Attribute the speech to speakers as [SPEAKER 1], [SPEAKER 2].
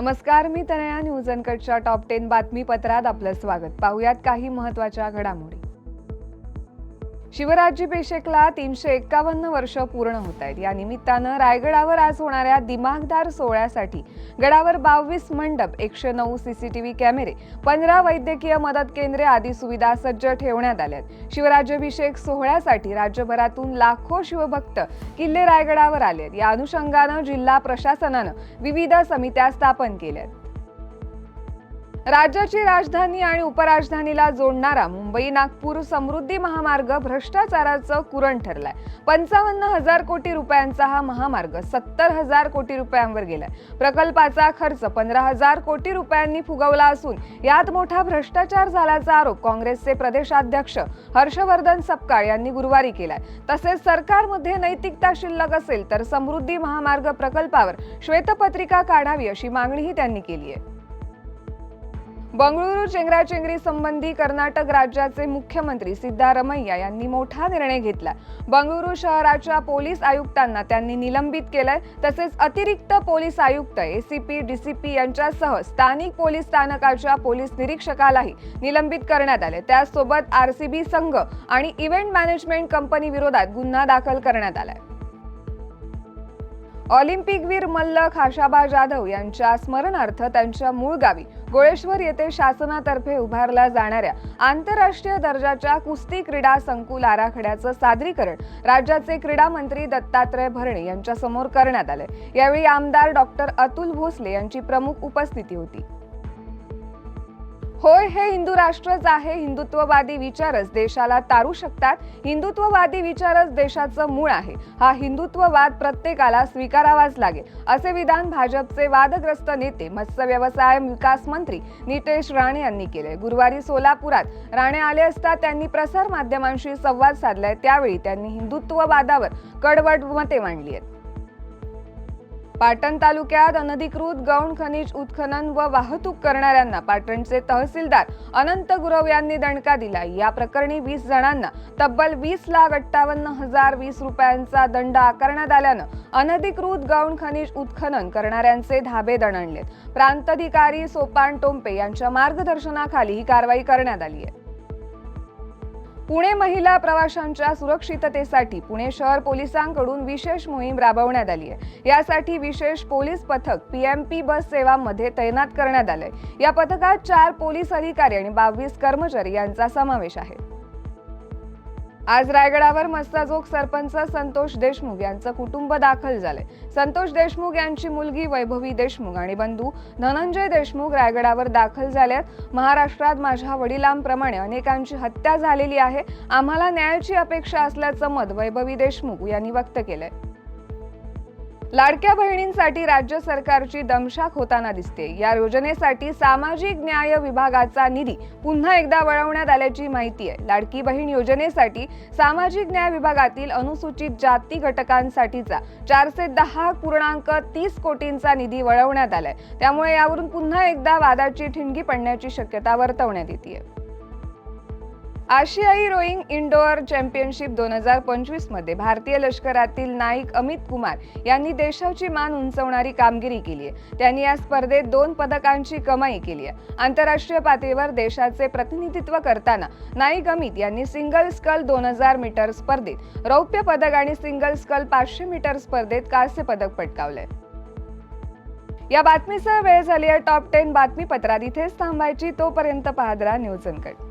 [SPEAKER 1] नमस्कार मी तनया न्यूज अनकटच्या टॉप टेन बातमीपत्रात आपलं स्वागत. पाहुयात काही महत्त्वाच्या घडामोडी. शिवराज्याभिषेकला तीनशे एक्कावन्न वर्ष पूर्ण होत आहेत. या निमित्तानं रायगडावर आज होणाऱ्या दिमागदार सोहळ्यासाठी गडावर बावीस मंडप एकशे नऊ सीसीटीव्ही कॅमेरे पंधरा वैद्यकीय मदत केंद्रे आदी सुविधा सज्ज ठेवण्यात आल्यात शिवराज्याभिषेक सोहळ्यासाठी राज्यभरातून लाखो शिवभक्त किल्ले रायगडावर आले या अनुषंगानं जिल्हा प्रशासनानं विविध समित्या स्थापन केल्यात राज्याची राजधानी आणि उपराजधानीला जोडणारा मुंबई नागपूर समृद्धी महामार्ग भ्रष्टाचाराचं कुरण ठरलाय. पंचावन्न हजार कोटी रुपयांचा हा महामार्ग सत्तर हजार कोटी रुपयांवर गेलाय. प्रकल्पाचा खर्च पंधरा हजार कोटी रुपयांनी फुगवला असून यात मोठा भ्रष्टाचार झाल्याचा आरोप काँग्रेसचे प्रदेशाध्यक्ष हर्षवर्धन सपकाळ यांनी गुरुवारी केलाय. तसेच सरकारमध्ये नैतिकता शिल्लक असेल तर समृद्धी महामार्ग प्रकल्पावर श्वेतपत्रिका काढावी अशी मागणीही त्यांनी केली आहे. बंगळुरू चेंगराचेंगरी संबंधी कर्नाटक राज्याचे मुख्यमंत्री सिद्धारमैया यांनी मोठा निर्णय घेतला बंगळुरू शहराच्या पोलीस आयुक्तांना त्यांनी निलंबित केलंय. तसेच अतिरिक्त पोलीस आयुक्त एसीपी डीसीपी यांच्यासह स्थानिक पोलीस स्थानकाच्या पोलीस निरीक्षकालाही निलंबित करण्यात आले. त्याचसोबत आरसीबी संघ आणि इव्हेंट मॅनेजमेंट कंपनी विरोधात गुन्हा दाखल करण्यात आलाय. ऑलिम्पिकवीर मल्ल खाशाबा जाधव यांच्या स्मरणार्थ त्यांच्या मूळ गावी गोळेश्वर येथे शासनातर्फे उभारल्या जाणाऱ्या आंतरराष्ट्रीय दर्जाच्या कुस्ती क्रीडा संकुल आराखड्याचं सादरीकरण राज्याचे क्रीडा मंत्री दत्तात्रय भरणे यांच्यासमोर करण्यात आले यावेळी आमदार डॉक्टर अतुल भोसले यांची प्रमुख उपस्थिती होती. होय हे हिंदू राष्ट्रच आहे. हिंदुत्ववादी विचारच देशाला तारू शकतात. हिंदुत्ववादी विचारच देशाचं मूळ आहे. हा हिंदुत्ववाद प्रत्येकाला स्वीकारावाच लागेल असे विधान भाजपचे वादग्रस्त नेते मत्स्य व्यवसाय विकास मंत्री नितेश राणे यांनी केले गुरुवारी सोलापुरात राणे आले असता त्यांनी प्रसार माध्यमांशी संवाद साधलाय. त्यावेळी त्यांनी हिंदुत्ववादावर कडवट मते मांडली आहेत. पाटण तालुक्यात अनधिकृत गौण खनिज उत्खनन व वाहतूक करणाऱ्यांना पाटणचे तहसीलदार अनंत गुरव यांनी दणका दिला. या प्रकरणी वीस जणांना तब्बल वीस लाख अठ्ठावन्न हजार वीस रुपयांचा दंड आकारण्यात आल्यानं अनधिकृत गौण खनिज उत्खनन करणाऱ्यांचे धाबे दणणलेत. प्रांताधिकारी सोपान टोंपे यांच्या मार्गदर्शनाखाली ही कारवाई करण्यात आली आहे. पुणे महिला प्रवाशांच्या सुरक्षिततेसाठी पुणे शहर पोलिसांकडून विशेष मोहीम राबवण्यात आली आहे. यासाठी विशेष पोलीस पथक पीएमपी बस सेवांमध्ये तैनात करण्यात आलंय. या पथकात चार पोलीस अधिकारी आणि बावीस कर्मचारी यांचा समावेश आहे. आज रायगडावर मस्ताजोग सरपंच संतोष देशमुख यांचं कुटुंब दाखल झालंय. संतोष देशमुख यांची मुलगी वैभवी देशमुख आणि बंधू धनंजय देशमुख रायगडावर दाखल झाल्यात. महाराष्ट्रात माझ्या वडिलांप्रमाणे अनेकांची हत्या झालेली आहे. आम्हाला न्यायाची अपेक्षा असल्याचं मत वैभवी देशमुख यांनी व्यक्त केलंय. लाडक्या बहिणींसाठी राज्य सरकारची दमशाक होताना दिसते. या योजनेसाठी सामाजिक न्याय विभागाचा निधी पुन्हा एकदा वळवण्यात आल्याची माहिती आहे. लाडकी बहीण योजनेसाठी सामाजिक न्याय विभागातील अनुसूचित जाती घटकांसाठीचा चारशे दहा पूर्णांक तीस कोटींचा निधी वळवण्यात आलाय. त्यामुळे यावरून पुन्हा एकदा वादाची ठिणगी पडण्याची शक्यता वर्तवण्यात येते आशियाई रोईंग इंडोअर चॅम्पियनशिप दोन हजार पंचवीसमध्ये भारतीय लष्करातील नाईक अमित कुमार यांनी देशाची मान उंचवणारी कामगिरी केली आहे. त्यांनी या स्पर्धेत दोन पदकांची कमाई केली आहे. आंतरराष्ट्रीय पातळीवर देशाचे प्रतिनिधित्व करताना नाईक अमित यांनी सिंगल स्कल दोन हजार मीटर स्पर्धेत रौप्य पदक आणि सिंगल स्कल पाचशे मीटर स्पर्धेत कांस्य पदक पटकावलंय. या बातमीसह वेळ झाली आहे. टॉप टेन बातमीपत्रात इथेच थांबायची. तोपर्यंत पाहत राहा न्यूज अनकट.